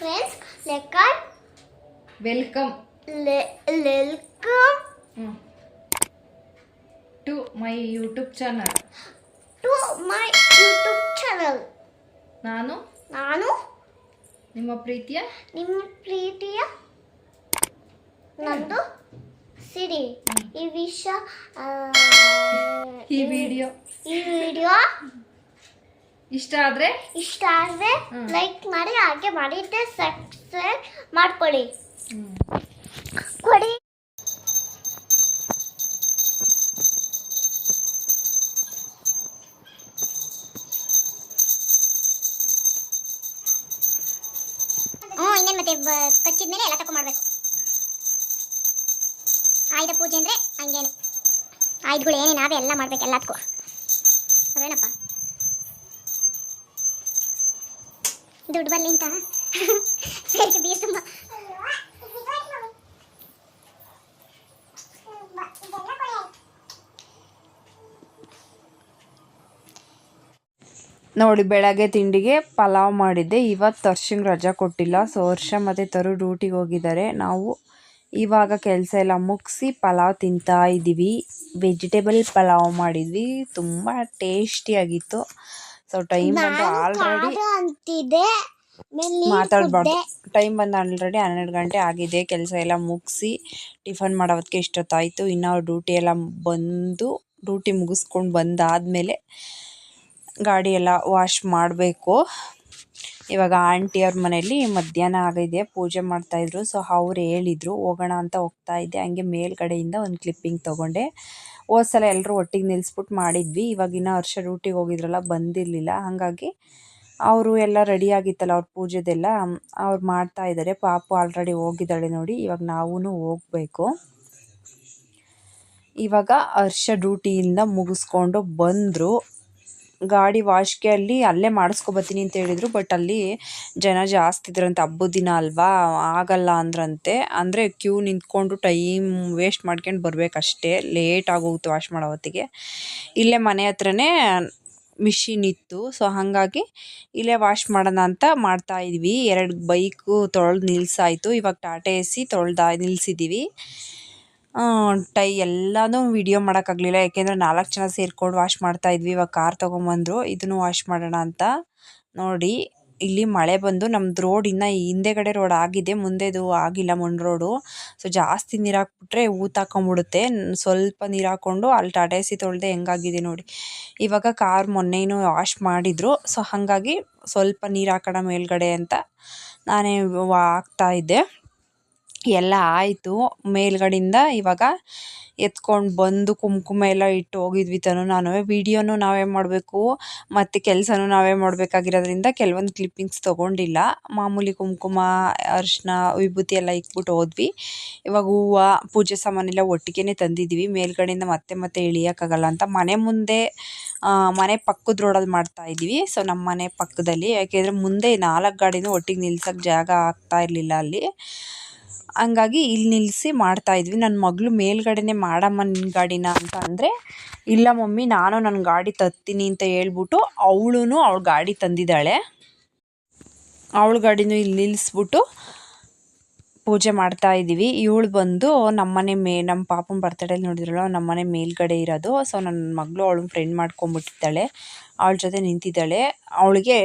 friends, welcome, welcome le- welcome to my YouTube channel to my YouTube channel. ನಾನು ನಾನು ನಿಮ್ಮ ಪ್ರೀತಿಯ ನಿಮ್ಮ ಪ್ರೀತಿಯ ನಂದು ಸಿರಿ ಈ ವಿಷಯ ಆ, ಈ ವಿಡಿಯೋ ಈ ವಿಡಿಯೋ ಇಷ್ಟ ಆದ್ರೆ? ಇಷ್ಟ ಆದರೆ. ಲೈಕ್ ಮಾಡಿ ಹಾಗೆ ಮಾಡಿದ್ದೆ ಸಬ್ಸ್ಕ್ರೈಬ್ ಮಾಡ್ಕೊಳ್ಳಿ. ಕೊಡಿ. ಹ್ಞೂ ಇನ್ನೇನು ಮತ್ತೆ ಕಚ್ಚಿದ್ಮೇಲೆ ಎಲ್ಲ ತಕೊ ಮಾಡಬೇಕು. ಆಯುಧ ಪೂಜೆ ಅಂದರೆ ಹಂಗೇನೆ. ಆಯುಧಗಳು ಏನೇ ನಾವೇ ಎಲ್ಲ ಮಾಡ್ಬೇಕು ಎಲ್ಲದಕ್ಕೂ. ದುಡ್ಡು ಬರ್ಲಿ ಅಂತ. ನೋಡಿ, ಬೆಳಗ್ಗೆ ತಿಂಡಿಗೆ ಪಲಾವ್ ಮಾಡಿದ್ದೆ. ಇವತ್ತು ವರ್ಷಂಗೆ ರಜಾ ಕೊಟ್ಟಿಲ್ಲ. ಸೊ ವರ್ಷ ಮತ್ತು ತರು ಡ್ಯೂಟಿಗೆ ಹೋಗಿದ್ದಾರೆ. ನಾವು ಇವಾಗ ಕೆಲಸ ಎಲ್ಲ ಮುಗಿಸಿ ಪಲಾವ್ ತಿಂತಾ ಇದ್ದೀವಿ ವೆಜಿಟೇಬಲ್ ಪಲಾವ್ ಮಾಡಿದ್ವಿ. ತುಂಬ ಟೇಸ್ಟಿಯಾಗಿತ್ತು ಸೊ ಟೈಮ್ ಬಂದು ಆಲ್ರೆಡಿ ಅಂತಿದೆ ಮಾತಾಡಬಾರ್ದು. ಟೈಮ್ ಬಂದು ಆಲ್ರೆಡಿ ಹನ್ನೆರಡು ಗಂಟೆ ಆಗಿದೆ ಕೆಲಸ ಎಲ್ಲ ಮುಗಿಸಿ ಟಿಫನ್ ಮಾಡೋದಕ್ಕೆ ಇಷ್ಟೊತ್ತಾಯಿತು. ಇನ್ನು ಅವ್ರು ಡ್ಯೂಟಿ ಎಲ್ಲ ಬಂದು ಡ್ಯೂಟಿ ಮುಗಿಸ್ಕೊಂಡು ಬಂದಾದಮೇಲೆ ಗಾಡಿ ಎಲ್ಲ ವಾಶ್ ಮಾಡಬೇಕು. ಇವಾಗ ಆಂಟಿಯವ್ರ ಮನೇಲಿ ಮಧ್ಯಾಹ್ನ ಆಗಿದೆ ಪೂಜೆ ಮಾಡ್ತಾಯಿದ್ರು ಸೊ ಅವ್ರು ಹೇಳಿದರು ಹೋಗೋಣ ಅಂತ ಹೋಗ್ತಾ ಇದ್ದೆ. ಹಂಗೆ ಮೇಲ್ಗಡೆಯಿಂದ ಒಂದು ಕ್ಲಿಪ್ಪಿಂಗ್ ತೊಗೊಂಡೆ. ಹೋದ ಸಲ ಎಲ್ಲರೂ ಒಟ್ಟಿಗೆ ನಿಲ್ಲಿಸ್ಬಿಟ್ಟು ಮಾಡಿದ್ವಿ. ಇವಾಗ ಇನ್ನೂ ಹರ್ಷ ಡ್ಯೂಟಿಗೆ ಹೋಗಿದ್ರಲ್ಲ, ಬಂದಿರಲಿಲ್ಲ. ಹಾಗಾಗಿ ಅವರು ಎಲ್ಲ ರೆಡಿಯಾಗಿತ್ತಲ್ಲ ಅವ್ರ ಪೂಜೆದೆಲ್ಲ. ಅವ್ರು ಮಾಡ್ತಾ ಇದ್ದಾರೆ ಪಾಪು ಆಲ್ರೆಡಿ ಹೋಗಿದ್ದಾಳೆ ನೋಡಿ. ಇವಾಗ ನಾವೂ ಹೋಗಬೇಕು. ಇವಾಗ ಹರ್ಷ ಡ್ಯೂಟಿಯಿಂದ ಮುಗಿಸ್ಕೊಂಡು ಬಂದರು. ಗಾಡಿ ವಾಶ್ಗೆ ಅಲ್ಲಿ ಅಲ್ಲೇ ಮಾಡಿಸ್ಕೊಬತ್ತೀನಿ ಅಂತ ಹೇಳಿದರು. ಬಟ್ ಅಲ್ಲಿ ಜನ ಜಾಸ್ತಿ ಇದ್ರಂತೆ ಹಬ್ಬದ ದಿನ ಅಲ್ವಾ? ಆಗಲ್ಲ ಅಂದ್ರಂತೆ. ಅಂದರೆ ಕ್ಯೂ ನಿಂತ್ಕೊಂಡು ಟೈಮ್ ವೇಸ್ಟ್ ಮಾಡ್ಕೊಂಡು ಬರಬೇಕಷ್ಟೇ. ಲೇಟ್ ಆಗೋಗುತ್ತೆ ವಾಶ್ ಮಾಡೋ ಹೊತ್ತಿಗೆ. ಇಲ್ಲೇ ಮನೆ ಹತ್ರನೇ ಮಿಷಿನ್ ಇತ್ತು. ಸೊ ಹಾಗಾಗಿ ಇಲ್ಲೇ ವಾಶ್ ಮಾಡೋಣ ಅಂತ ಮಾಡ್ತಾ ಇದ್ವಿ. ಎರಡು ಬೈಕು ತೊಳೆದು ನಿಲ್ಸಾಯಿತು. ಇವಾಗ ಟಾಟಾ ಎಸಿ ತೊಳ್ದಾ ನಿಲ್ಲಿಸಿದ್ದೀವಿ ಟೈ ಎಲ್ಲನೂ ವಿಡಿಯೋ ಮಾಡೋಕ್ಕಾಗಲಿಲ್ಲ ಯಾಕೆಂದರೆ ನಾಲ್ಕು ಜನ ಸೇರ್ಕೊಂಡು ವಾಶ್ ಮಾಡ್ತಾ ಇದ್ವಿ. ಇವಾಗ ಕಾರ್ ತೊಗೊಂಬಂದರು. ಇದನ್ನು ವಾಶ್ ಮಾಡೋಣ ಅಂತ ನೋಡಿ, ಇಲ್ಲಿ ಮಳೆ ಬಂದು ನಮ್ದು ರೋಡ್ ಇನ್ನು ಹಿಂದೆಗಡೆ ರೋಡ್ ಆಗಿದೆ. ಮುಂದೆದು ಆಗಿಲ್ಲ ಮಣ್ ರೋಡು ಸೊ ಜಾಸ್ತಿ ನೀರು ಹಾಕ್ಬಿಟ್ರೆ ಊತಾಕೊಂಬಿಡುತ್ತೆ ಸ್ವಲ್ಪ ನೀರು ಹಾಕ್ಕೊಂಡು ಅಲ್ಲಿ ಟಾಟೇಸಿ ತೊಳ್ದೆ ಹೆಂಗಾಗಿದೆ ನೋಡಿ. ಇವಾಗ ಕಾರ್ ಮೊನ್ನೆನೂ ವಾಶ್ ಮಾಡಿದರು. ಸೊ ಹಾಗಾಗಿ ಸ್ವಲ್ಪ ನೀರು ಹಾಕೋಣ ಮೇಲ್ಗಡೆ ಅಂತ ನಾನೇ ವಾ ಹಾಕ್ತಾ ಇದ್ದೆ. ಎಲ್ಲ ಆಯಿತು. ಮೇಲ್ಗಡೆಯಿಂದ ಇವಾಗ ಎತ್ಕೊಂಡು ಬಂದು ಕುಂಕುಮ ಎಲ್ಲ ಇಟ್ಟು ಹೋಗಿದ್ವಿ ತನು ನಾನು. ವೀಡಿಯೋನು ನಾವೇ ಮಾಡಬೇಕು, ಮತ್ತು ಕೆಲಸನೂ ನಾವೇ ಮಾಡಬೇಕಾಗಿರೋದ್ರಿಂದ ಕೆಲವೊಂದು ಕ್ಲಿಪ್ಪಿಂಗ್ಸ್ ತೊಗೊಂಡಿಲ್ಲ. ಮಾಮೂಲಿ ಕುಂಕುಮ ಅರಿಶಿನ ವಿಭೂತಿ ಎಲ್ಲ ಇಕ್ಬಿಟ್ಟು ಹೋದ್ವಿ. ಇವಾಗ ಹೂವು, ಪೂಜೆ ಸಾಮಾನೆಲ್ಲ ಒಟ್ಟಿಗೆ ತಂದಿದ್ದೀವಿ. ಮೇಲ್ಗಡೆಯಿಂದ ಮತ್ತೆ ಮತ್ತೆ ಇಳಿಯೋಕ್ಕಾಗಲ್ಲ ಅಂತ ಮನೆ ಮುಂದೆ ಮನೆ ಪಕ್ಕದ ರೋಡಲ್ಲಿ ಮಾಡ್ತಾ ಇದ್ದೀವಿ. ಸೊ ನಮ್ಮ ಮನೆ ಪಕ್ಕದಲ್ಲಿ. ಯಾಕೆಂದರೆ ಮುಂದೆ ನಾಲ್ಕು ಗಾಡಿನೂ ಒಟ್ಟಿಗೆ ನಿಲ್ಸೋಕ್ಕೆ ಜಾಗ ಆಗ್ತಾ ಇರಲಿಲ್ಲ ಅಲ್ಲಿ. ಹಂಗಾಗಿ ಇಲ್ಲಿ ನಿಲ್ಲಿಸಿ ಮಾಡ್ತಾಯಿದ್ವಿ ನನ್ನ ಮಗಳು ಮೇಲ್ಗಡೆನೇ ಮಾಡಮ್ಮ ನಿನ್ನ ಗಾಡಿನ ಅಂತ ಅಂದರೆ, ಇಲ್ಲ ಮಮ್ಮಿ, ನಾನು ನನ್ನ ಗಾಡಿ ತತ್ತೀನಿ ಅಂತ ಹೇಳ್ಬಿಟ್ಟು ಅವಳು ಅವಳ ಗಾಡಿ ತಂದಿದ್ದಾಳೆ. ಅವಳ ಗಾಡಿನೂ ಇಲ್ಲಿ ನಿಲ್ಲಿಸ್ಬಿಟ್ಟು ಪೂಜೆ ಮಾಡ್ತಾ ಇದ್ದೀವಿ. ಇವಳು ಬಂದು ನಮ್ಮನೆ ಮೇ ನಮ್ಮ ಪಾಪನ ಬರ್ತಡೇಲಿ ನೋಡಿದ್ರಲ್ಲ ನಮ್ಮನೆ ಮೇಲ್ಗಡೆ ಇರೋದು. ಸೊ ನನ್ನ ಮಗಳು ಅವಳು ಫ್ರೆಂಡ್ ಮಾಡ್ಕೊಂಬಿಟ್ಟಿದ್ದಾಳೆ ಅವಳ ಜೊತೆ ನಿಂತಿದ್ದಾಳೆ. ಅವಳಿಗೆ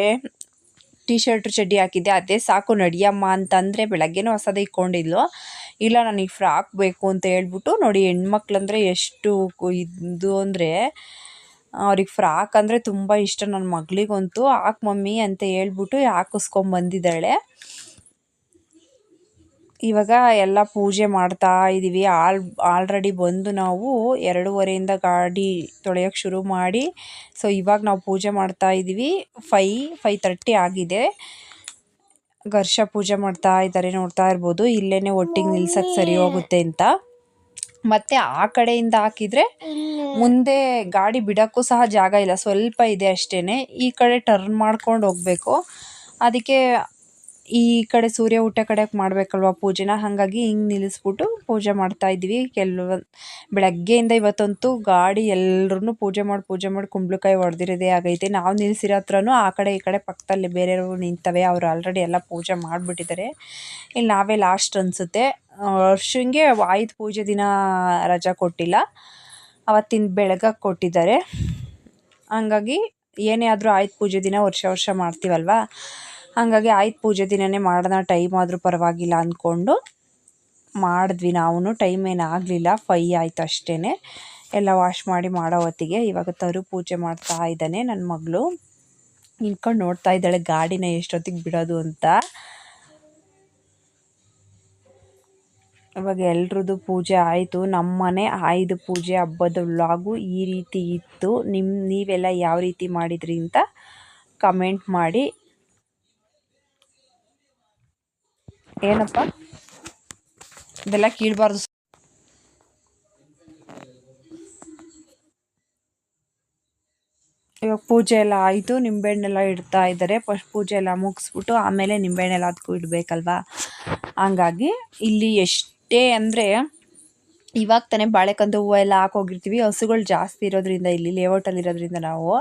ಟೀ ಶರ್ಟ್ ಚಡ್ಡಿ ಹಾಕಿದ್ದೆ, ಅದೇ ಸಾಕು ನಡಿಯಮ್ಮ ಅಂತಂದರೆ ಬೆಳಗ್ಗೆನೂ ಹೊಸದು ಇಕ್ಕೊಂಡಿದ್ಲು ಇಲ್ಲ, ನನಗೆ ಫ್ರಾಕ್ ಬೇಕು ಅಂತ ಹೇಳ್ಬಿಟ್ಟು ನೋಡಿ, ಹೆಣ್ಮಕ್ಳಂದ್ರೆ ಎಷ್ಟು ಇದು ಅಂದರೆ, ಅವ್ರಿಗೆ ಫ್ರಾಕ್ ಅಂದರೆ ತುಂಬ ಇಷ್ಟ. ನನ್ನ ಮಗಳಿಗಂತೂ, ಹಾಕು ಮಮ್ಮಿ ಅಂತ ಹೇಳ್ಬಿಟ್ಟು ಹಾಕಿಸ್ಕೊಂಬಂದಿದ್ದಾಳೆ. ಇವಾಗ ಎಲ್ಲ ಪೂಜೆ ಮಾಡ್ತಾ ಇದ್ದೀವಿ ಆಲ್, ಆಲ್ರೆಡಿ ಬಂದು ನಾವು ಎರಡೂವರೆಯಿಂದ ಗಾಡಿ ತೊಳೆಯೋಕ್ಕೆ ಶುರು ಮಾಡಿ, ಸೊ ಇವಾಗ ನಾವು ಪೂಜೆ ಮಾಡ್ತಾ ಇದ್ದೀವಿ ಫೈ ಫೈ ತರ್ಟಿ ಆಗಿದೆ. ಘರ್ಷ ಪೂಜೆ ಮಾಡ್ತಾ ಇದ್ದಾರೆ ನೋಡ್ತಾ ಇರ್ಬೋದು. ಇಲ್ಲೇ ಒಟ್ಟಿಗೆ ನಿಲ್ಸಕ್ಕೆ ಸರಿ ಹೋಗುತ್ತೆ ಅಂತ. ಮತ್ತು ಆ ಕಡೆಯಿಂದ ಹಾಕಿದರೆ ಮುಂದೆ ಗಾಡಿ ಬಿಡೋಕ್ಕೂ ಸಹ ಜಾಗ ಇಲ್ಲ. ಸ್ವಲ್ಪ ಇದೆ ಅಷ್ಟೇ ಈ ಕಡೆ ಟರ್ನ್ ಮಾಡ್ಕೊಂಡು ಹೋಗಬೇಕು. ಅದಕ್ಕೆ ಈ ಕಡೆ ಸೂರ್ಯ ಊಟ ಕಡೆ ಮಾಡಬೇಕಲ್ವ ಪೂಜೆನ? ಹಾಗಾಗಿ ಹಿಂಗೆ ನಿಲ್ಲಿಸ್ಬಿಟ್ಟು ಪೂಜೆ ಮಾಡ್ತಾ ಇದ್ವಿ. ಕೆಲವೊಂದು ಬೆಳಗ್ಗೆಯಿಂದ ಇವತ್ತಂತೂ ಗಾಡಿ ಎಲ್ಲರೂ ಪೂಜೆ ಮಾಡಿ ಪೂಜೆ ಮಾಡಿ ಕುಂಬಳಕಾಯಿ ಹೊಡೆದಿರೋದೇ ಆಗೈತೆ. ನಾವು ನಿಲ್ಸಿರೋ ಹತ್ರನೂ ಆ ಕಡೆ ಈ ಕಡೆ ಪಕ್ಕದಲ್ಲಿ ಬೇರೆಯವರು ನಿಂತವೆ. ಅವ್ರು ಆಲ್ರೆಡಿ ಎಲ್ಲ ಪೂಜೆ ಮಾಡಿಬಿಟ್ಟಿದ್ದಾರೆ ಇಲ್ಲಿ ನಾವೇ ಲಾಸ್ಟ್ ಅನಿಸುತ್ತೆ. ವರ್ಷಂಗೆ ಆಯುಧ ಪೂಜೆ ದಿನ ರಜಾ ಕೊಟ್ಟಿಲ್ಲ. ಅವತ್ತಿನ ಬೆಳಗ್ಗೆ ಕೊಟ್ಟಿದ್ದಾರೆ. ಹಂಗಾಗಿ ಏನೇ ಆದರೂ ಆಯುಧ ಪೂಜೆ ದಿನ ವರ್ಷ ವರ್ಷ ಮಾಡ್ತೀವಲ್ವ? ಹಾಗಾಗಿ ಆಯ್ತು ಪೂಜೆ ದಿನನೇ ಮಾಡೋಣ ಟೈಮ್ ಆದರೂ ಪರವಾಗಿಲ್ಲ ಅಂದ್ಕೊಂಡು ಮಾಡಿದ್ವಿ. ನಾವು ಟೈಮ್ ಏನು ಆಗಲಿಲ್ಲ ಫೈ ಆಯ್ತು ಅಷ್ಟೇ ಎಲ್ಲ ವಾಶ್ ಮಾಡಿ ಮಾಡೋ ಹೊತ್ತಿಗೆ ಇವಾಗ ತರು ಪೂಜೆ ಮಾಡ್ತಾ ಇದ್ದಾನೆ ನನ್ನ ಮಗಳು. ನಿಂತ್ಕೊಂಡು ನೋಡ್ತಾ ಇದ್ದಾಳೆ, ಗಾಡಿನ ಎಷ್ಟೊತ್ತಿಗೆ ಬಿಡೋದು ಅಂತ. ಇವಾಗ ಎಲ್ರದ್ದು ಪೂಜೆ ಆಯಿತು. ನಮ್ಮನೆ ಆಯುಧ ಪೂಜೆ ಹಬ್ಬದ ವ್ಲಾಗು ಈ ರೀತಿ ಇತ್ತು. ನಿಮ್ಮ ನೀವೆಲ್ಲ ಯಾವ ರೀತಿ ಮಾಡಿದ್ರಿ ಅಂತ ಕಮೆಂಟ್ ಮಾಡಿ. ಏನಪ್ಪ? ಇದೆಲ್ಲ ಕೀಳ್ಬಾರ್ದು ಇವಾಗ ಪೂಜೆ ಎಲ್ಲ ಆಯಿತು, ನಿಂಬೆಹಣ್ಣೆಲ್ಲ ಇಡ್ತಾ ಇದ್ದಾರೆ. ಫಸ್ಟ್ ಪೂಜೆ ಎಲ್ಲ ಮುಗಿಸ್ಬಿಟ್ಟು ಆಮೇಲೆ ನಿಂಬೆಹಣ್ಣೆಲ್ಲ ಅದಕ್ಕೂ ಇಡಬೇಕಲ್ವಾ? ಹಂಗಾಗಿ ಇಲ್ಲಿ ಎಷ್ಟೇ ಅಂದರೆ ಇವಾಗ ತಾನೇ ಬಾಳೆಕಂದು ಹೂವು ಎಲ್ಲ ಹಾಕೋಗಿರ್ತೀವಿ ಹಸುಗಳು ಜಾಸ್ತಿ ಇರೋದ್ರಿಂದ ಇಲ್ಲಿ ಲೇಔಟಲ್ಲಿ ಇರೋದ್ರಿಂದ ನಾವು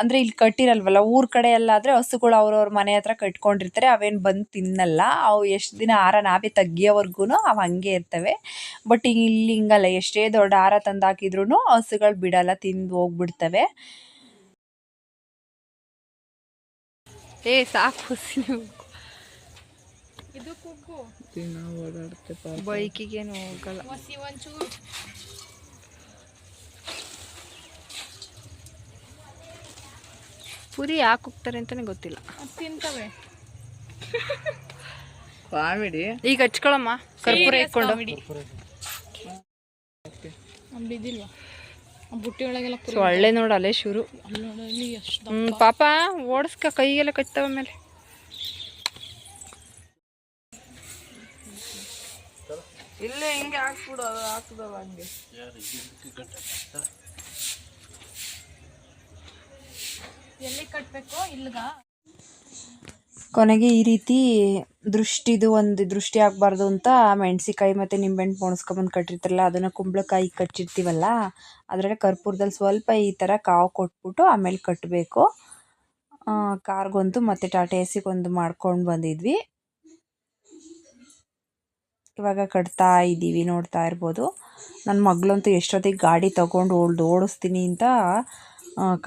ಅಂದರೆ ಇಲ್ಲಿ ಕಟ್ಟಿರಲ್ವಲ್ಲ ಊರ ಕಡೆ ಎಲ್ಲ ಆದರೆ ಹಸುಗಳು ಅವ್ರವ್ರ ಮನೆ ಹತ್ರ ಕಟ್ಕೊಂಡಿರ್ತಾರೆ ಅವೇನು ಬಂದು ತಿನ್ನಲ್ಲ. ಅವು ಎಷ್ಟು ದಿನ ಆರ ನಾವೇ ತೆಗಿಯೋವರ್ಗೂ ಅವು ಹಂಗೆ ಇರ್ತವೆ. ಬಟ್ ಇಲ್ಲಿ ಹಿಂಗಲ್ಲ ಎಷ್ಟೇ ದೊಡ್ಡ ಆರ ತಂದು ಹಾಕಿದ್ರೂ ಹಸುಗಳು ಬಿಡಲ್ಲ ತಿಂದು ಹೋಗ್ಬಿಡ್ತವೆ. ಏ ಸಾಕು ಬೈಕಿಗೇನು ಹೋಗಲ್ಲ. ಪುರಿ ಯಾಕೆ ಹೋಗ್ತಾರೆ ಅಂತಾನೆ ಗೊತ್ತಿಲ್ಲ. ತಿಂತವೆ. ತಿಂತವೆ ಈಗ ಹಚ್ಕೊಳಮ್ಮ ಕರ್ಪೂರ ಇಟ್ಕೊಂಡು. ಬುಟ್ಟಿ ಒಳಗೆಲ್ಲ ಕುರಿ ಸೊಳ್ಳೆ ನೋಡು ಅಲ್ಲೇ ಶುರು. ಹ್ಞೂ ಪಾಪ ಓಡಿಸ್ಕ ಕೈಗೆಲ್ಲ ಕಚ್ತಾವ ಮೇಲೆ ಇಲ್ಲೇ ಹಿಂಗೆ ಹಾಕ್ಬಿಡು ಅದು ಹಾಕ್ದವ ಹಂಗೆ. ಕೊನೆಗೆ ಈ ರೀತಿ ದೃಷ್ಟಿದು ಒಂದು ದೃಷ್ಟಿ ಆಗಬಾರ್ದು ಅಂತ ಮೆಣಸಿಕಾಯಿ ಮತ್ತು ನಿಂಬೆಹಣ್ಣು ಪೋಣಿಸ್ಕೊಂಬಂದು ಕಟ್ಟಿರ್ತಾರಲ್ಲ, ಅದನ್ನು ಕುಂಬಳಕಾಯಿ ಕಚ್ಚಿರ್ತೀವಲ್ಲ ಅದರಲ್ಲಿ ಕರ್ಪೂರದಲ್ಲಿ ಸ್ವಲ್ಪ ಈ ಥರ ಕಾವು ಕೊಟ್ಬಿಟ್ಟು ಆಮೇಲೆ ಕಟ್ಟಬೇಕು ಕಾರ್ಗೊಂದು ಮತ್ತು ಟಾಟಾ ಎಸಿಗೊಂದು ಮಾಡ್ಕೊಂಡು ಬಂದಿದ್ವಿ. ಇವಾಗ ಕಟ್ತಾ ಇದ್ದೀವಿ, ನೋಡ್ತಾ ಇರ್ಬೋದು. ನನ್ನ ಮಗಳಂತೂ ಎಷ್ಟೊತ್ತಿಗೆ ಗಾಡಿ ತೊಗೊಂಡು ಓಡ್ದು ಓಡಿಸ್ತೀನಿ ಅಂತ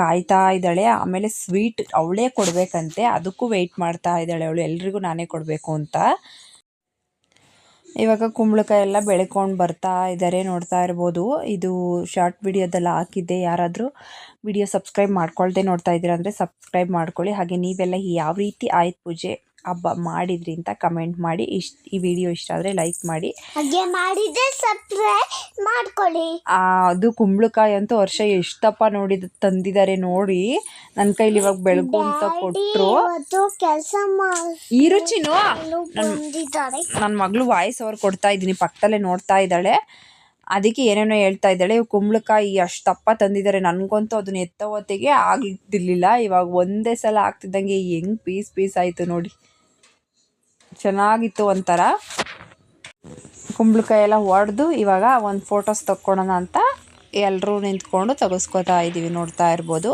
ಕಾಯ್ತಾ ಇದ್ದಾಳೆ. ಆಮೇಲೆ ಸ್ವೀಟ್ ಅವಳೇ ಕೊಡಬೇಕಂತೆ. ಅದಕ್ಕೂ ವೆಯ್ಟ್ ಮಾಡ್ತಾ ಇದ್ದಾಳೆ ಅವಳು. ಎಲ್ರಿಗೂ ನಾನೇ ಕೊಡಬೇಕು ಅಂತ. ಇವಾಗ ಕುಂಬಳಕಾಯಿ ಎಲ್ಲ ಬೆಳ್ಕೊಂಡು ಬರ್ತಾ ಇದ್ದಾರೆ ನೋಡ್ತಾ ಇರ್ಬೋದು. ಇದು ಶಾರ್ಟ್ ವಿಡಿಯೋದೆಲ್ಲ ಹಾಕಿದ್ದೆ. ಯಾರಾದರೂ ವಿಡಿಯೋ ಸಬ್ಸ್ಕ್ರೈಬ್ ಮಾಡ್ಕೊಳ್ದೆ ನೋಡ್ತಾ ಇದ್ದೀರಾ ಅಂದರೆ ಸಬ್ಸ್ಕ್ರೈಬ್ ಮಾಡ್ಕೊಳ್ಳಿ. ಹಾಗೆ ನೀವೆಲ್ಲ ಯಾವ ರೀತಿ ಆಯುಧ ಪೂಜೆ? ಹಬ್ಬ ಮಾಡಿದ್ರಿ ಅಂತ ಕಮೆಂಟ್ ಮಾಡಿ. ಇಷ್ಟ ಈ ವಿಡಿಯೋ ಇಷ್ಟ ಆದ್ರೆ ಲೈಕ್ ಮಾಡಿ. ಹಾಗೆ ಮಾಡಿದ್ರೆ ಸಬ್ಸ್ಕ್ರೈಬ್ ಮಾಡ್ಕೊಳ್ಳಿ. ಅದು ಕುಂಬಳಕಾಯಿ ಅಂತೂ ವರ್ಷ ಎಷ್ಟಪ್ಪ ನೋಡಿದ ತಂದಿದ್ದಾರೆ ನೋಡಿ. ನನ್ನ ಕೈಲಿ ಇವಾಗ ಬೆಳಗು ಅಂತ ಕೊಟ್ಟರು ಕೆಲಸ ಈ ರುಚಿನೂ ನನ್ ನನ್ನ ಮಗಳು ವಾಯ್ಸ್ ಅವ್ರು ಕೊಡ್ತಾ ಇದ್ದೀನಿ ಪಕ್ಕದಲ್ಲೇ ನೋಡ್ತಾ ಇದ್ದಾಳೆ. ಅದಕ್ಕೆ ಏನೇನೋ ಹೇಳ್ತಾ ಇದ್ದಾಳೆ. ಕುಂಬಳಕಾಯಿ ಅಷ್ಟು ದಪ್ಪ ತಂದಿದ್ದಾರೆ. ನನಗಂತೂ ಅದನ್ನ ಎತ್ತ ಹೊತ್ತಿಗೆ ಆಗ್ತಿರ್ಲಿಲ್ಲ ಇವಾಗ ಒಂದೇ ಸಲ ಆಗ್ತಿದ್ದಂಗೆ ಹೆಂಗ್ ಪೀಸ್ ಪೀಸ್ ಆಯಿತು ನೋಡಿ. ಚೆನ್ನಾಗಿತ್ತು ಒಂಥರ. ಕುಂಬಳಕಾಯಿ ಎಲ್ಲ ಹೊಡೆದು ಇವಾಗ ಒಂದು ಫೋಟೋಸ್ ತಕ್ಕೊಳೋಣ ಅಂತ ಎಲ್ಲರೂ ನಿಂತ್ಕೊಂಡು ತಗಸ್ಕೊತಾ ಇದ್ದೀವಿ ನೋಡ್ತಾ ಇರ್ಬೋದು.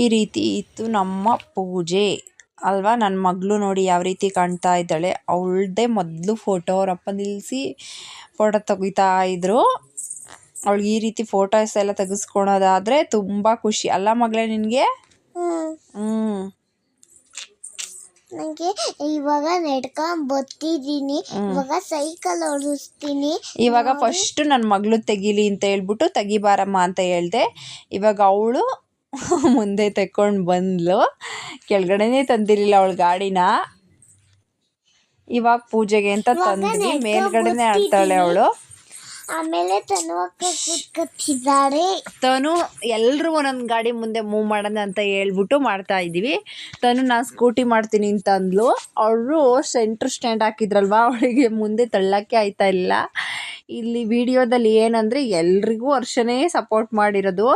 ಈ ರೀತಿ ಇತ್ತು ನಮ್ಮ ಪೂಜೆ. ಅಲ್ವಾ? ನನ್ನ ಮಗಳು ನೋಡಿ ಯಾವ ರೀತಿ ಕಾಣ್ತಾ ಇದ್ದಾಳೆ. ಅವಳದೇ ಮೊದಲು ಫೋಟೋ ಅವರಪ್ಪ ನಿಲ್ಲಿಸಿ ಫೋಟೋ ತೆಗಿತಾ ಇದ್ರು. ಅವಳಿಗೆ ಈ ರೀತಿ ಫೋಟೋಸ್ ಎಲ್ಲ ತೆಗೆಸ್ಕೊಳೋದಾದರೆ ತುಂಬ ಖುಷಿ. ಅಲ್ಲ ಮಗಳೇ ನಿನಗೆ? ಹ್ಮ್. ಹ್ಞೂ ನನಗೆ ಇವಾಗ ನಡ್ಕೊಂಡು ಬರ್ತಿದ್ದೀನಿ. ಇವಾಗ ಸೈಕಲ್ ಓಡಿಸ್ತೀನಿ. ಇವಾಗ ಫಸ್ಟ್ ನನ್ನ ಮಗಳು ತೆಗೀಲಿ ಅಂತ ಹೇಳ್ಬಿಟ್ಟು ತೆಗಿಬಾರಮ್ಮ ಅಂತ ಹೇಳ್ದೆ. ಇವಾಗ ಅವಳು ಮುಂದೆ ತೆಕ್ಕೊಂಡು ಬಂದ್ಲು. ಕೆಳಗಡೆನೇ ತಂದಿರಲಿಲ್ಲ ಅವಳು ಗಾಡಿನ. ಇವಾಗ ಪೂಜೆಗೆ ಅಂತ ತಂದ್ವಿ. ಮೇಲ್ಗಡೆನೆ ಆಡ್ತಾಳೆ ಅವಳು. ಆಮೇಲೆ ತನು ಕೂತ್ಕೊತಿದ್ದಾರೆ. ತನು ಎಲ್ಲರೂ ಒಂದೊಂದು ಗಾಡಿ ಮುಂದೆ ಮೂವ್ ಮಾಡೋಣ ಅಂತ ಹೇಳ್ಬಿಟ್ಟು ಮಾಡ್ತಾ ಇದ್ದೀವಿ. ತನು ನಾನು ಸ್ಕೂಟಿ ಮಾಡ್ತೀನಿ ಅಂತ ಅಂದ್ಲು. ಅವರು ಸೆಂಟ್ರ್ ಸ್ಟ್ಯಾಂಡ್ ಹಾಕಿದ್ರಲ್ವಾ? ಅವಳಿಗೆ ಮುಂದೆ ತಳ್ಳಕ್ಕೆ ಆಯ್ತಾ ಇಲ್ಲ. ಇಲ್ಲಿ ವಿಡಿಯೋದಲ್ಲಿ ಏನಂದರೆ ಎಲ್ರಿಗೂ ವರ್ಷನೇ ಸಪೋರ್ಟ್ ಮಾಡಿರೋದು.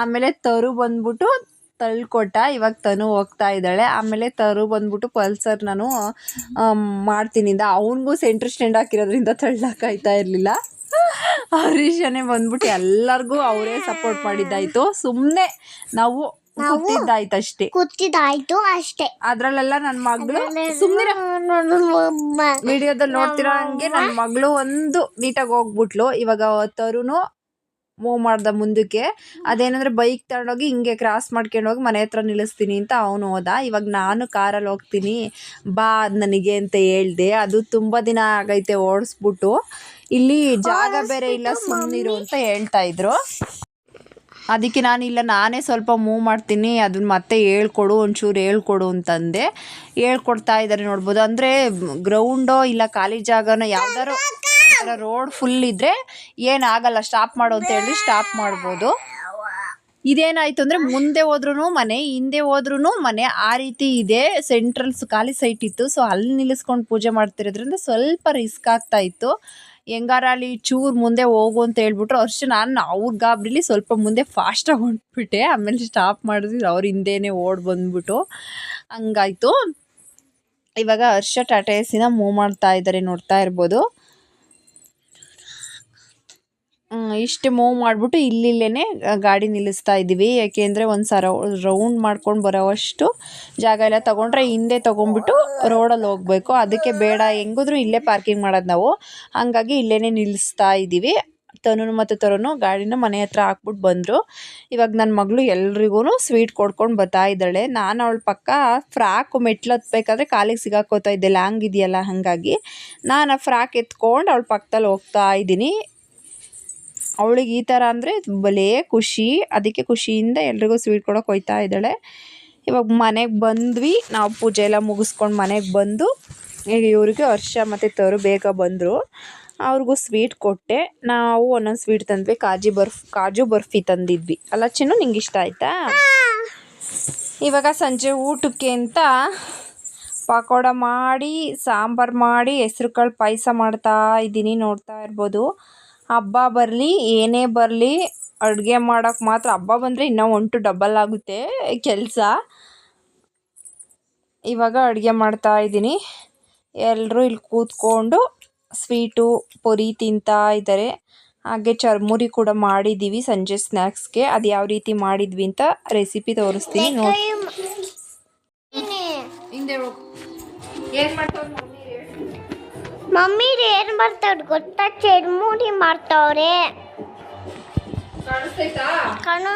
ಆಮೇಲೆ ತರು ಬಂದ್ಬಿಟ್ಟು ತಳ್ಕೊಟ್ಟ, ಇವಾಗ ತನು ಹೋಗ್ತಾ ಇದ್ದಾಳೆ. ಆಮೇಲೆ ತರು ಬಂದ್ಬಿಟ್ಟು ಪಲ್ಸರ್ ನಾನು ಮಾಡ್ತೀನಿಂದ ಅವನಿಗೂ ಸೆಂಟ್ರ್ ಸ್ಟ್ಯಾಂಡ್ ಹಾಕಿರೋದ್ರಿಂದ ತಳ್ಳಕ್ಕಾಯ್ತಾ ಇರಲಿಲ್ಲ. ಹರೀಶನೇ ಬಂದ್ಬಿಟ್ಟು ಎಲ್ಲರಿಗೂ ಅವರೇ ಸಪೋರ್ಟ್ ಮಾಡಿದ್ದಾಯಿತು. ಸುಮ್ಮನೆ ನಾವು ಅಷ್ಟೇ ಕೂತಿದ್ದಾಯ್ತು ಅಷ್ಟೇ. ಅದ್ರಲ್ಲೆಲ್ಲ ನನ್ನ ಮಗಳು ಸುಮ್ಮನೆ ವಿಡಿಯೋದಲ್ಲಿ ನೋಡ್ತಿರೋ ಹಂಗೆ ನನ್ನ ಮಗಳು ಒಂದು ನೀಟಾಗಿ ಹೋಗ್ಬಿಟ್ಲು. ಇವಾಗ ತರುನು ಮೂವ್ ಮಾಡ್ದ ಮುಂದಕ್ಕೆ. ಅದೇನಂದ್ರೆ ಬೈಕ್ ತಗೊಂಡೋಗಿ ಹಿಂಗೆ ಕ್ರಾಸ್ ಮಾಡ್ಕೊಂಡು ಹೋಗಿ ಮನೆ ಹತ್ರ ನಿಲ್ಲಿಸ್ತೀನಿ ಅಂತ ಅವನು ಹೋದ. ಇವಾಗ ನಾನು ಕಾರಲ್ಲಿ ಹೋಗ್ತೀನಿ. ಬಾ ಅದ್ ನನಗೆ ಅಂತ ಹೇಳ್ದೆ. ಅದು ತುಂಬ ದಿನ ಆಗೈತೆ ಓಡಿಸ್ಬಿಟ್ಟು. ಇಲ್ಲಿ ಜಾಗ ಬೇರೆ ಇಲ್ಲ ಸುಮ್ಮನಿರು ಅಂತ ಹೇಳ್ತಾ ಇದ್ರು. ಅದಕ್ಕೆ ನಾನು ಇಲ್ಲ, ನಾನೇ ಸ್ವಲ್ಪ ಮೂವ್ ಮಾಡ್ತೀನಿ, ಅದನ್ನ ಮತ್ತೆ ಹೇಳ್ಕೊಡು, ಒಂಚೂರು ಹೇಳ್ಕೊಡು ಅಂತಂದೆ. ಹೇಳ್ಕೊಡ್ತಾ ಇದ್ದಾರೆ ನೋಡ್ಬೋದು. ಅಂದರೆ ಗ್ರೌಂಡೋ ಇಲ್ಲ ಖಾಲಿ ಜಾಗನೋ ಯಾವ್ದಾರು ರೋಡ್ ಫುಲ್ ಇದ್ದರೆ ಏನಾಗಲ್ಲ ಸ್ಟಾಪ್ ಮಾಡು ಅಂತ ಹೇಳಿ ಸ್ಟಾಪ್ ಮಾಡ್ಬೋದು. ಇದೇನಾಯ್ತು ಅಂದರೆ ಮುಂದೆ ಹೋದ್ರೂ ಮನೆ, ಹಿಂದೆ ಹೋದ್ರೂ ಮನೆ, ಆ ರೀತಿ ಇದೆ. ಸೆಂಟ್ರಲ್ಸ್ ಖಾಲಿ ಸೈಟ್ ಇತ್ತು. ಸೊ ಅಲ್ಲಿ ನಿಲ್ಲಿಸ್ಕೊಂಡು ಪೂಜೆ ಮಾಡ್ತಿರೋದ್ರಿಂದ ಸ್ವಲ್ಪ ರಿಸ್ಕ್ ಆಗ್ತಾ ಇತ್ತು. ಹೆಂಗಾರ ಅಲ್ಲಿ ಚೂರು ಮುಂದೆ ಹೋಗು ಅಂತ ಹೇಳ್ಬಿಟ್ರು. ಅಷ್ಟು ನಾನು ಅವ್ರ ಗಾಬ್ರಿಲಿ ಸ್ವಲ್ಪ ಮುಂದೆ ಫಾಸ್ಟಾಗಿ ಹೊಂಟ್ಬಿಟ್ಟೆ. ಆಮೇಲೆ ಸ್ಟಾಪ್ ಮಾಡಿದ್ರು ಅವ್ರ ಹಿಂದೆನೇ ಓಡ್ ಬಂದ್ಬಿಟ್ಟು. ಹಂಗಾಯ್ತು. ಇವಾಗ ಹರ್ಷ ಟಾಟಾ ಎಸಿನ ಮೂವ್ ಮಾಡ್ತಾ ಇದ್ದಾರೆ ನೋಡ್ತಾ ಇರ್ಬೋದು. ಇಷ್ಟು ಮೂವ್ ಮಾಡಿಬಿಟ್ಟು ಇಲ್ಲಿಲ್ಲೇ ಗಾಡಿ ನಿಲ್ಲಿಸ್ತಾ ಇದ್ದೀವಿ ಯಾಕೆಂದರೆ ಒಂದು ಸರ ರೌಂಡ್ ಮಾಡ್ಕೊಂಡು ಬರೋವಷ್ಟು ಜಾಗ ಎಲ್ಲ ತೊಗೊಂಡ್ರೆ ಹಿಂದೆ ತೊಗೊಂಡ್ಬಿಟ್ಟು ರೋಡಲ್ಲಿ ಹೋಗಬೇಕು. ಅದಕ್ಕೆ ಬೇಡ, ಹೆಂಗಿದ್ರು ಇಲ್ಲೇ ಪಾರ್ಕಿಂಗ್ ಮಾಡೋದು ನಾವು. ಹಾಗಾಗಿ ಇಲ್ಲೇ ನಿಲ್ಲಿಸ್ತಾ ಇದ್ದೀವಿ ತನು ಮತ್ತು ತರನು ಗಾಡಿನ ಮನೆ ಹತ್ರ ಹಾಕ್ಬಿಟ್ಟು ಬಂದರು. ಇವಾಗ ನನ್ನ ಮಗಳು ಎಲ್ರಿಗೂ ಸ್ವೀಟ್ ಕೊಡ್ಕೊಂಡು ಬರ್ತಾ ಇದ್ದಾಳೆ. ನಾನು ಅವಳ ಪಕ್ಕ ಫ್ರಾಕು ಮೆಟ್ಲು ಹತ್ಬೇಕಾದ್ರೆ ಕಾಲಿಗೆ ಸಿಗಾಕೋತಾ ಇದ್ದೆ. ಲ್ಯಾಂಗ್ ಇದೆಯಲ್ಲ, ಹಾಗಾಗಿ. ನಾನು ಆ ಫ್ರಾಕ್ ಎತ್ಕೊಂಡು ಅವಳ ಪಕ್ಕದಲ್ಲಿ ಹೋಗ್ತಾ ಇದ್ದೀನಿ ಅವಳಿಗೆ ಈ ಥರ ಅಂದರೆ ಬಲೇ ಖುಷಿ, ಅದಕ್ಕೆ ಖುಷಿಯಿಂದ ಎಲ್ರಿಗೂ ಸ್ವೀಟ್ ಕೊಡೋಕೆ ಹೋಯ್ತಾ ಇದ್ದಾಳೆ. ಇವಾಗ ಮನೆಗೆ ಬಂದ್ವಿ, ನಾವು ಪೂಜೆ ಎಲ್ಲ ಮುಗಿಸ್ಕೊಂಡು ಮನೆಗೆ ಬಂದು, ಈಗ ಇವ್ರಿಗೆ ಹರ್ಷ ಮತ್ತು ತರು ಬೇಗ ಬಂದರು. ಅವ್ರಿಗೂ ಸ್ವೀಟ್ ಕೊಟ್ಟೆ. ನಾವು ಒಂದೊಂದು ಸ್ವೀಟ್ ತಂದ್ವಿ, ಕಾಜು ಬರ್ಫ್, ಕಾಜು ಬರ್ಫಿ ತಂದಿದ್ವಿ. ಅಲ್ಲ ಚಿನ್ನು, ನಿಂಗೆ ಇಷ್ಟ ಆಯ್ತಾ? ಇವಾಗ ಸಂಜೆ ಊಟಕ್ಕೆ ಅಂತ ಪಕೋಡ ಮಾಡಿ, ಸಾಂಬಾರು ಮಾಡಿ ಹೆಸ್ರು ಕಾಳು ಪಾಯಸ ಮಾಡ್ತಾ ಇದ್ದೀನಿ ನೋಡ್ತಾ ಇರ್ಬೋದು. ಹಬ್ಬ ಬರಲಿ ಏನೇ ಬರಲಿ ಅಡುಗೆ ಮಾಡೋಕ್ಕೆ ಮಾತ್ರ. ಹಬ್ಬ ಬಂದರೆ ಇನ್ನೂ ಒಂಟು ಡಬಲ್ ಆಗುತ್ತೆ ಕೆಲಸ. ಇವಾಗ ಅಡುಗೆ ಮಾಡ್ತಾ ಇದ್ದೀನಿ. ಎಲ್ಲರೂ ಇಲ್ಲಿ ಕೂತ್ಕೊಂಡು ಸ್ವೀಟು ಪೊರಿ ತಿಂತಾ ಇದ್ದಾರೆ. ಹಾಗೆ ಚರ್ಮುರಿ ಕೂಡ ಮಾಡಿದ್ದೀವಿ ಸಂಜೆ ಸ್ನ್ಯಾಕ್ಸ್ಗೆ ಅದು ಯಾವ ರೀತಿ ಮಾಡಿದ್ವಿ ಅಂತ ರೆಸಿಪಿ ತೋರಿಸ್ತೀನಿ. ನೋಡಿ ಹಿಂದೆ ಏನು ಮಾಡ್ತಾರೆ ಮಮ್ಮಿ ಏನ್ ಬರ್ತಾವ್ರೆ ಗೊತ್ತಾ? ಚಡ್ಮುರಿ ಮಾಡ್ತಾವ್ರೆ. ಕಣ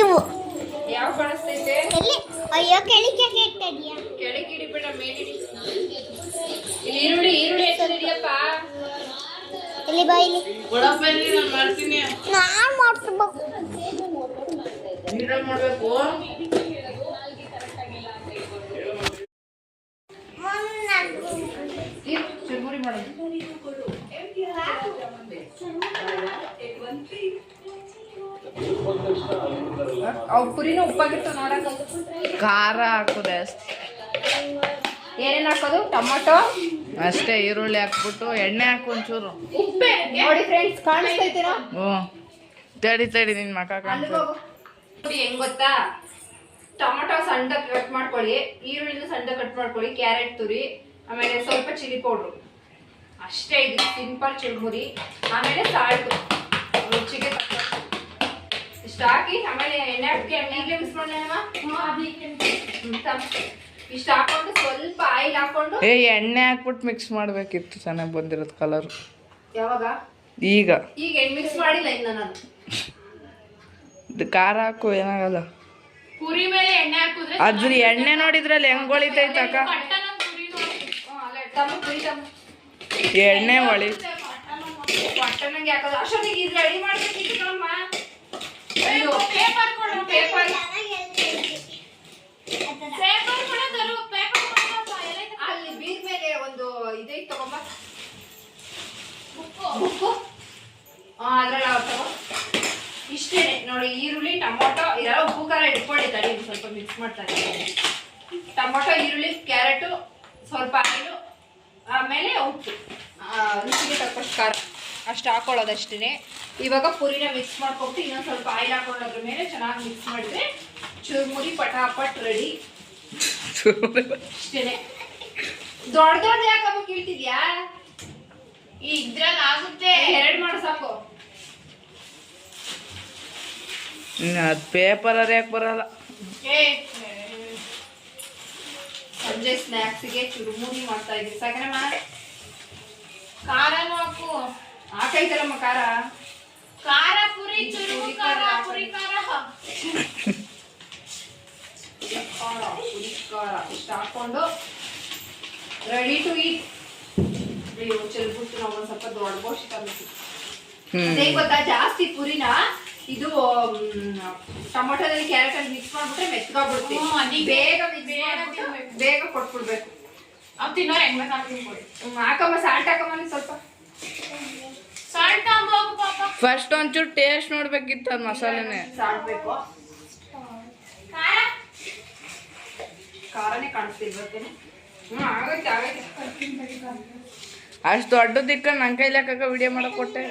ಇವು. ಅಯ್ಯೋ ಕೆಳಗೆ ಇಲ್ಲಿ ಬಾ ಇಲ್ಲಿ. ನಾನ್ ಮಾಡ್ಸ್ಬೇಕು. ಅವ್ ಪುರಿನೂ ಉಪ್ಪಾಗಿತ್ತು ನೋಡಕ್ಕೆ ಖಾರ ಹಾಕುದೆ ಏನೇನ್ ಏನೇನು ಹಾಕೋದು? ಟೊಮೊಟೊ? ಅಷ್ಟೇ ಈರುಳ್ಳಿ ಹಾಕ್ಬಿಟ್ಟು ಎಣ್ಣೆ ಹಾಕು ಒಂಚೂರು. ಉಪ್ಪೆ ನೋಡಿ ಫ್ರೆಂಡ್ಸ್ ಕಾಣಿಸ್ತೈತೇನೋ ಹ್ಞೂ. ತಡಿ ತಡಿ ನಿನ್ನ ಮಕ ಹೆಂಗ್. ಗೊತ್ತಾ? ಟೊಮೊಟೊ ಸಣ್ಣ ಕಟ್ ಮಾಡ್ಕೊಳ್ಳಿ. ಈರುಳ್ಳಿನ ಸಣ್ಣ ಕಟ್ ಮಾಡ್ಕೊಳ್ಳಿ. ಕ್ಯಾರೆಟ್ ತುರಿ ಆಮೇಲೆ ಸ್ವಲ್ಪ ಚಿಲ್ಲಿ ಪೌಡ್ರು. ಅಷ್ಟೇ ಇದು. ಸಿಂಪಲ್ ಚುರುಮುರಿ. ಆಮೇಲೆ ಸಾಲ್ಟು ರುಚಿಗೆ ಇಷ್ಟು ಹಾಕಿ ಆಮೇಲೆ ಎಣ್ಣೆ ಹಾಕಿ ಈಗಲೇ ಮಿಕ್ಸ್ ಮಾಡಲೇನಮ್ಮ ಇಷ್ಟ ಹಾಕೊಂಡು ಸ್ವಲ್ಪ ಆಯಿಲ್ ಹಾಕೊಂಡು ಏ ಎಣ್ಣೆ ಹಾಕ್ಬಿಟ್ಟು ಮಿಕ್ಸ್ ಮಾಡ್ಬೇಕಿತ್ತು ಚೆನ್ನಾಗಿ ಬಂದಿರೋದು ಕಲರ್ ಯಾವಾಗ? ಈಗ. ಈಗ ಎಣ್ಣೆ ಮಿಕ್ಸ್ ಮಾಡಿಲ್ಲ ಇನ್ನ ನಾನು? ಇದು ಖಾರ ಹಾಕು ಏನಾಗಲ್ಲ. ಪುರಿ ಮೇಲೆ ಎಣ್ಣೆ ಹಾಕಿದ್ರೆ ಅದ್ರ ಎಣ್ಣೆ ನೋಡಿದ್ರಲ್ಲಿ ಹೆಂಗ್ ಅಕ್ಕ? ತಮ್ಮ ಎಣ್ಣೆ ಹೊಳಿ ಪಟ್ಟಣಂಗೆ ಹಾಕೋದು. ಅಷ್ಟೊತ್ತಿಗೆ ಇದ್ರೆ ರೆಡಿ ಮಾಡ್ಬೇಕಿತ್ತು ಕಣಮ್ಮ. ಅಲ್ಲಿ ಬೀರ್ ಮೇಲೆ ಒಂದು ಇದೆ ತಗೊಂಬ. ಬುಕ್ಕು ಅದ್ರಲ್ಲಿ ಅವ್ರು ತಗೋ. ಇಷ್ಟೇ ನೋಡಿ ಈರುಳ್ಳಿ ಟೊಮೊಟೊ ಇದೆಲ್ಲ ಉಪ್ಪು ಖಾರ ಇಟ್ಕೊಳ್ಳಿ ತಡಿ ಸ್ವಲ್ಪ ಮಿಕ್ಸ್ ಮಾಡ್ತಾರೆ ಟೊಮೊಟೊ ಈರುಳ್ಳಿ ಕ್ಯಾರೆಟು ಸ್ವಲ್ಪ ಆಯಿಲು ಆಮೇಲೆ ಉಪ್ಪು. ರುಚಿಗೆ ತಕ್ಕಷ್ಟು ಖಾರ. ಅಷ್ಟು ಹಾಕೊಳ್ಳೋದಷ್ಟೇ ಇವಾಗ ಪುರಿನ ಮಿಕ್ಸ್ ಮಾಡ್ಕೊಬಿಟ್ಟು ಇನ್ನೊಂದು ಸ್ವಲ್ಪ ಆಯಿಲ್ ಹಾಕೊಂಡು ಅದ್ರ ಮೇಲೆ ಚೆನ್ನಾಗಿ ಮಿಕ್ಸ್ ಮಾಡಿದ್ರೆ ಚುರುಮುರಿ ಪಟಾಪಟ್ ರೆಡಿ ಅಷ್ಟೇನೆ. ದೊಡ್ಡ ದೊಡ್ಡ ಯಾಕಮ್ಮ ಕೀಳ್ತಿದ್ಯಾ ಇದ್ರಲ್ಲಿ ಆಗುತ್ತೆ. ಎರಡು ಮಾಡು ಸಾಕು. ಅದು ಪೇಪರ್ ಯಾಕೆ ಬರಲ್ಲ. ಸಂಜೆ ಸ್ನ್ಯಾಕ್ಸ್ಗೆ ಚುರುಮುರಿ ಮಾಡ್ತಾ ಇದ್ದೀವಿ ಸಾಕನಮ್ಮ ಖಾರನೂ ಹಾಕು. ಹಾಕೈತಲ್ಲಮ್ಮ ಖಾರ ಖಾರ ಪುರಿ ಚುರುಮು ಖಾರ. ಪುರಿ ಖಾರ ಖಾರ ಪುರಿ ಖಾರ. ಇಷ್ಟು ಹಾಕೊಂಡು ರೆಡಿ ಟು ಈಟ್ ಚೆಲ್ಬಿಟ್ಟು ನಾವು ಒಂದು ಸ್ವಲ್ಪ ದೊಡ್ಡ ಹ್ಮ್. ಅದೇ ಗೊತ್ತಾ ಜಾಸ್ತಿ ಪುರಿನ ಇದು ಟೊಮೊಟೊದಲ್ಲಿ ಕ್ಯಾರೆಟ್ ಅಲ್ಲಿ ಮಿಕ್ಸ್ ಮಾಡ್ಬಿಟ್ರೆ ಅದಕ್ಕೆ ಬೇಗ mix ಬೇಗ ಕೊಟ್ಬಿಡ್ಬೇಕು. ಅವ್ ತಿನ್ನೋರು ಹೆಂಗ್ ಹಾಕಮ್ಮ ಸಾಲ್ಟ್ ಹಾಕಮ್ಮ ಸ್ವಲ್ಪ. ಫಸ್ಟ್ ಒಂಚೂರು ಟೇಸ್ಟ್ ನೋಡ್ಬೇಕಿತ್ತು ಅದು ಮಸಾಲೆನೆ. ಅಷ್ಟು ದೊಡ್ಡ ದಿಕ್ಕ ಖಾರನೇ ಕಾಣಿಸ್ತಿರ್ಬೇಕೇನೆ ಹ್ಮ್ ಆಗೈತೆ ಆಗೈತೆ. ಅಷ್ಟು ದೊಡ್ಡದಿಕ್ಕ ನನ್ನ ವಿಡಿಯೋ ಮಾಡಕ್ ಕೊಟ್ಟೆ.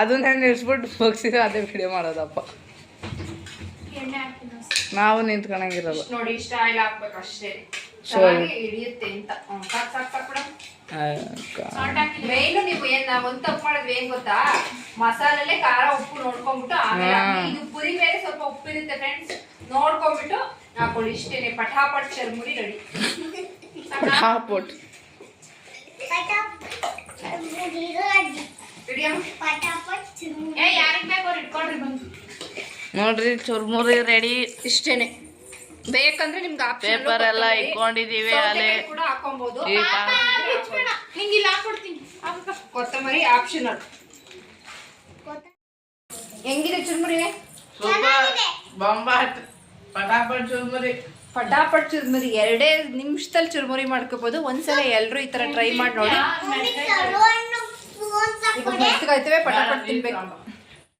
ಅದನ್ನ ನಿಲ್ಸ್ಬಿಟ್ಟು ಹೋಗ್ಸಿದ್ರೆ ಅದೇ ವಿಡಿಯೋ ಮಾಡೋದಪ್ಪ. ನಾವು ನಿಂತ್ಕೊಂಡಂಗಿರಲ್ಲ ನೋಡಿ ಇಷ್ಟ ಆಯಿಲ್ ಹಾಕ್ಬೇಕು ಅಷ್ಟೇ. ಚೆನ್ನಾಗಿ ಹಿಡಿಯುತ್ತೆ ಅಂತ. ಹ್ಮ್, ಸಾಕ್ ಸಾಕ್ ಸಾಕ್ ಬಿಡು. ಸಾಲ್ಟ್ ಮೇಯ್ನು ನೀವು ಏನ್ ನಾವ್ ಒಂದ್ ತಪ್ಪು ಮಾಡೋದು ಏನ್ ಗೊತ್ತಾ? ಮಸಾಲಲ್ಲೇ ಖಾರ ಉಪ್ಪು ನೋಡ್ಕೊಂಡ್ಬಿಟ್ಟು ಆಮೇಲೆ ಇದು ಪುರಿ ಮೇಲೆ ಸ್ವಲ್ಪ ಉಪ್ಪಿರುತ್ತೆ ಫ್ರೆಂಡ್ಸ್ ನೋಡ್ಕೊಂಡ್ಬಿಟ್ಟು ಹಾಕೊಳ್ಳಿ. ಇಷ್ಟೇನೆ. ಪಟಾಪಟ್ ಚರ್ಮುರಿ ರೆಡಿ. ಪಟಾಪಟ್. ಚುರುಮುರಿ ಏ ಯಾರಿಗೆ ಬೇಕು ಅವ್ರು ಇಟ್ಕೊಳ್ರಿ ಬಂದು. ನೋಡ್ರಿ ಚುರ್ಮುರಿ ರೆಡಿ. ಇಷ್ಟೇನೆ. ಬೇಕಂದ್ರೆ ನಿಮ್ಗೆ ಪೇಪರ್ ಎಲ್ಲ ಇಟ್ಕೊಂಡಿದೀವಿ ಅಲ್ಲೇ. ಕೂಡ ಹಾಕೊಬಹುದು ನಿಂಗೆ ಇಲ್ಲಿ ಹಾಕ್ಕೊಡ್ತೀನಿ ಹಾಕ ಕೊತ್ತಂಬರಿ ಆಪ್ಷನಲ್ ಹೆಂಗಿದೆ ಚುರ್ಮುರಿ? ಸೂಪರ್. ಬಾಂಬಾಟ್ ಪಟಾಪಟ್ ಚುರ್ಮುರಿ. ಪಟಾಪಟ್ ಚುರ್ಮುರಿ. ಎರಡೇ ನಿಮಿಷದಲ್ಲಿ ಚುರ್ಮುರಿ ಮಾಡ್ಕೋಬಹುದು ಒಂದ್ಸಲ ಎಲ್ರು ಈ ತರ ಟ್ರೈ ಮಾಡಿ ನೋಡಿ. ಈಗ ಮೆತ್ತಗಾಯ್ತವೆ ಪಟಾಪಟ್ ತಿನ್ಬೇಕು.